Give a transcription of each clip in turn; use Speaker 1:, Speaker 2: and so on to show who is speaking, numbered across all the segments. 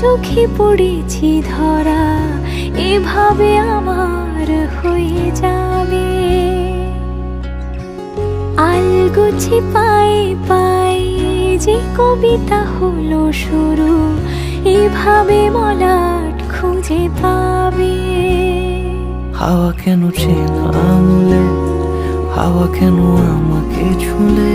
Speaker 1: চোখে পড়েছি ধরা, এভাবে আমার হয়ে যাবে। আলগোছি পায়ে পায়ে যে কবিতা হলো শুরু, এভাবে মলাট খুঁজে পাবে।
Speaker 2: হাওয়া কেন চেনা আঙুলে, হাওয়া কেন আমাকে ছুলে?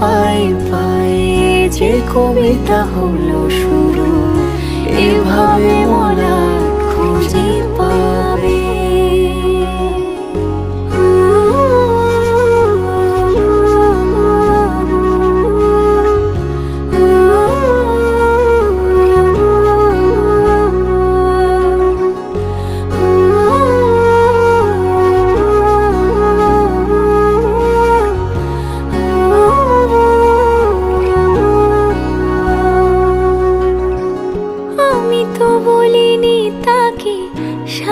Speaker 1: পায়ে পায়ে যে কবিতা হলো শুরু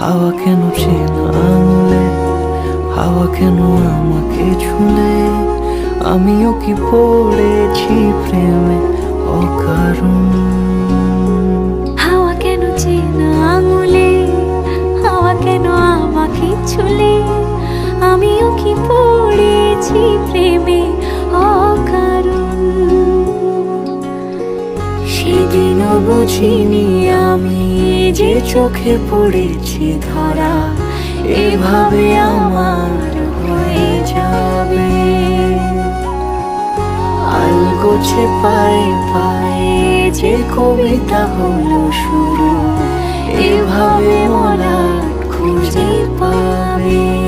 Speaker 2: হাওয়া কেন চেনা আঙুলে? হাওয়া কেন আমাকে ছুলে? আমিও কি পড়েছি প্রেমে অকারণ?
Speaker 1: হাওয়া কেন চেনা হাওয়া কেন আমাকে ছুলে? আমিও কি পড়েছি প্রেমে সেদিনও বুঝিনি আমি যে চোখে পড়েছি ধরা। এভাবে আমার হয়ে যাবে। আলগোছে পায়ে পায়ে যে কবিতা হলো শুরু, এভাবে মোরা খুঁজে পাবে।